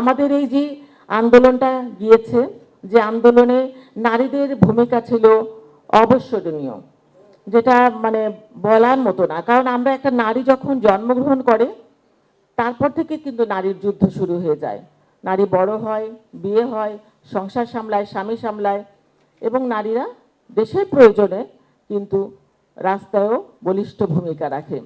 আমাদের এই যে আন্দোলনটা গিয়েছে, যে আন্দোলনে নারীদের ভূমিকা ছিল অবশ্যনীয় যেটা মানে বলার মতো না। কারণ আমরা একটা নারী যখন জন্মগ্রহণ করে, তারপর থেকে কিন্তু নারীর যুদ্ধ শুরু হয়ে যায়। নারী বড় হয়, বিয়ে হয়, সংসার সামলায়, স্বামী সামলায়, এবং নারীরা দেশের প্রয়োজনে কিন্তু রাস্তায়ও বলিষ্ঠ ভূমিকা রাখে।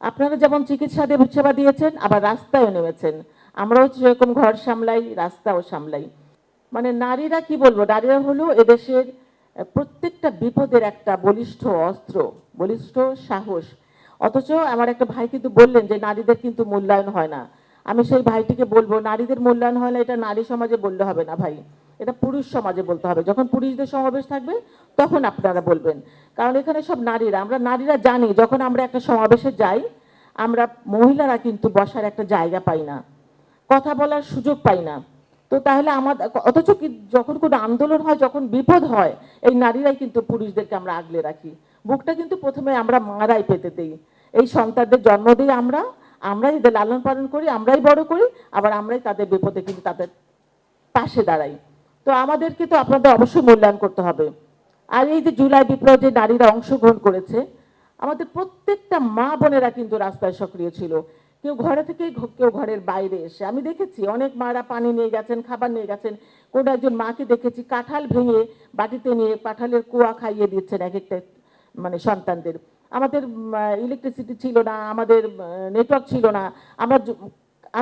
আপনারা যেমন চিকিৎসা সেবা দিয়েছেন, আবার রাস্তায়ও নেমেছেন। আমরাও সেরকম ঘর সামলাই, রাস্তাও সামলাই। মানে নারীরা কি বলব? নারীরা হলো এদেশের প্রত্যেকটা বিপদের একটা বলিষ্ঠ অস্ত্র, বলিষ্ঠ সাহস। অথচ আমার একটা ভাই কিন্তু বললেন যে, নারীদের কিন্তু মূল্যায়ন হয় না। আমি সেই ভাইটিকে বলব, নারীদের মূল্যায়ন হয় না, এটা নারী সমাজে বললে হবে না ভাই। এটা পুরুষ সমাজে বলতে হবে। যখন পুরুষদের সমাবেশ থাকবে, তখন আপনারা বলবেন। কারণ এখানে সব নারীরা, আমরা নারীরা জানি, যখন আমরা একটা সমাবেশে যাই, আমরা মহিলারা কিন্তু বসার একটা জায়গা পাই না। কথা বলার সুযোগ পাই না। তো তাহলে আমাদের অথচ কি যখন কোনো আন্দোলন হয়, যখন বিপদ হয়, এই নারীরাই কিন্তু পুরুষদেরকে আমরা আগলে রাখি। বুকটা কিন্তু প্রথমে আমরা মারাই পেতে দেই। এই সন্তানদের জন্ম দিই আমরা, আমরাই এদের লালন পালন করি, আমরাই বড় করি, আবার আমরাই তাদের বিপদে কিন্তু তাদের পাশে দাঁড়াই। তো আমাদেরকে তো আপনাদের অবশ্যই মূল্যায়ন করতে হবে। আর এই যে জুলাই বিপ্লব যে নারীরা অংশগ্রহণ করেছে, আমাদের প্রত্যেকটা মা বোনেরা কিন্তু রাস্তায় সক্রিয় ছিল। কেউ ঘরে থেকেই ঘ- কেউ ঘরের বাইরে এসে। আমি দেখেছি, অনেক মারা পানি নিয়ে গেছেন, খাবার নিয়ে গেছেন। কোনো একজন মাকে দেখেছি কাঁঠাল ভেঙে বাটিতে নিয়ে কাঁঠালের কুয়া খাইয়ে দিচ্ছেন এক একটা মানে সন্তানদের। আমাদের ইলেকট্রিসিটি ছিল না, আমাদের নেটওয়ার্ক ছিল না। আমরা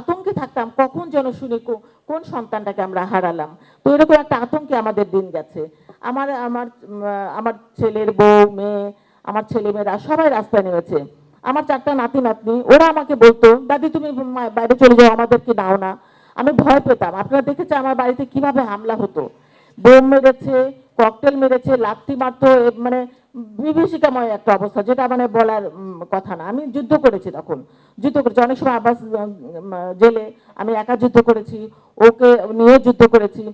আতঙ্কে থাকতাম, কখন যেন শুনি কোন সন্তানটাকে আমরা হারালাম। তো এরকম একটা আতঙ্কে আমাদের দিন গেছে। আমার আমার আমার ছেলের বউ, মেয়ে, আমার ছেলেমেয়েরা সবাই রাস্তায় নেমেছে। আমার চারটা নাতি নাতনি, ওরা আমাকে বলতো, দাদি, তুমি বাইরে চলে যাও, আমাদেরকে দাও না। আমি ভয় পেতাম। আপনারা দেখেছে আমার বাড়িতে কীভাবে হামলা হতো। বোম মেরেছে, ককটেল মেরেছে লাত্তি মারতো মানে বিভীষিকাময় একটা অবস্থা, যেটা মানে বলার কথা না। আমি যুদ্ধ করেছি তখন। যুদ্ধ করেছি। অনেক সময় আবাস জেলে আমি একা যুদ্ধ করেছি, ওকে নিয়ে যুদ্ধ করেছি।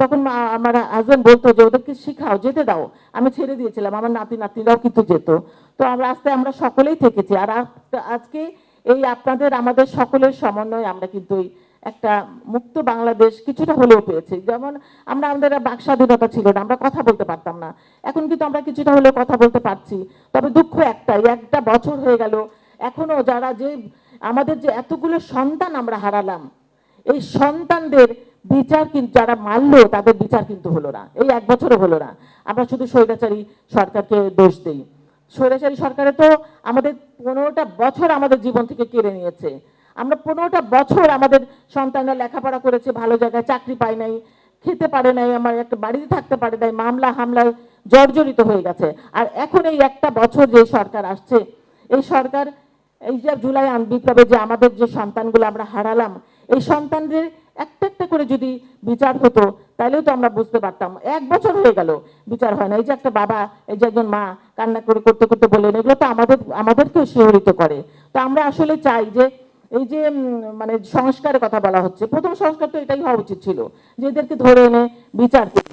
তখন আমার হাজবেন্ড বলতো যে, ওদেরকে শিখাও, যেতে দাও। আমি ছেড়ে দিয়েছিলাম। আমার নাতি নাতিরাও কিন্তু যেত। তো আমরা আস্তে আমরা সকলেই থেকেছি। আর আজ- আজকে এই আপনাদের, আমাদের সকলের সমন্বয়ে আমরা কিন্তু একটা মুক্ত বাংলাদেশ কিছুটা হলেও পেয়েছি। যেমন আমরা, আমাদের বাক স্বাধীনতা ছিল না, আমরা কথা বলতে পারতাম না। এখন কিন্তু আমরা কিছুটা হলেও কথা বলতে পারছি। তবে দুঃখ একটাই, একটা বছর হয়ে গেল, এখনও যারা যে, আমাদের যে এতগুলো সন্তান আমরা হারালাম, এই সন্তানদের বিচার কিন্তু যারা মারলো, তাদের বিচার কিন্তু হলো না। এই এক বছরও হলো না। আমরা শুধু স্বৈরাচারী সরকারকে দোষ দেই। স্বৈরাচারী সরকারে তো আমাদের পনেরোটা বছর আমাদের জীবন থেকে কেড়ে নিয়েছে। আমরা পনেরোটা বছর আমাদের সন্তানরা লেখাপড়া করেছে, ভালো জায়গায় চাকরি পায় নাই, খেতে পারে নাই, আমার একটা বাড়িতে থাকতে পারে নাই, মামলা হামলায় জর্জরিত হয়ে গেছে। আর এখন এই একটা বছর যে সরকার আসছে, এই সরকার এই যে জুলাই বিপ্লবে যে আমাদের যে সন্তানগুলো আমরা হারালাম, এই সন্তানদের একটা একটা করে যদি বিচার হতো, তাহলেও তো আমরা বুঝতে পারতাম। এক বছর হয়ে গেল, বিচার হয় না। এই যে একটা বাবা, এই যে একজন মা কান্না করে, করতে করতে বললেন, এগুলো তো আমাদের, আমাদেরকেও শিহরিত করে। তো আমরা আসলে চাই যে, এই যে মানে সংস্কারের কথা বলা হচ্ছে, প্রথম সংস্কার তো এটাই হওয়া উচিত ছিল, যে এদেরকে ধরে এনে বিচার করি।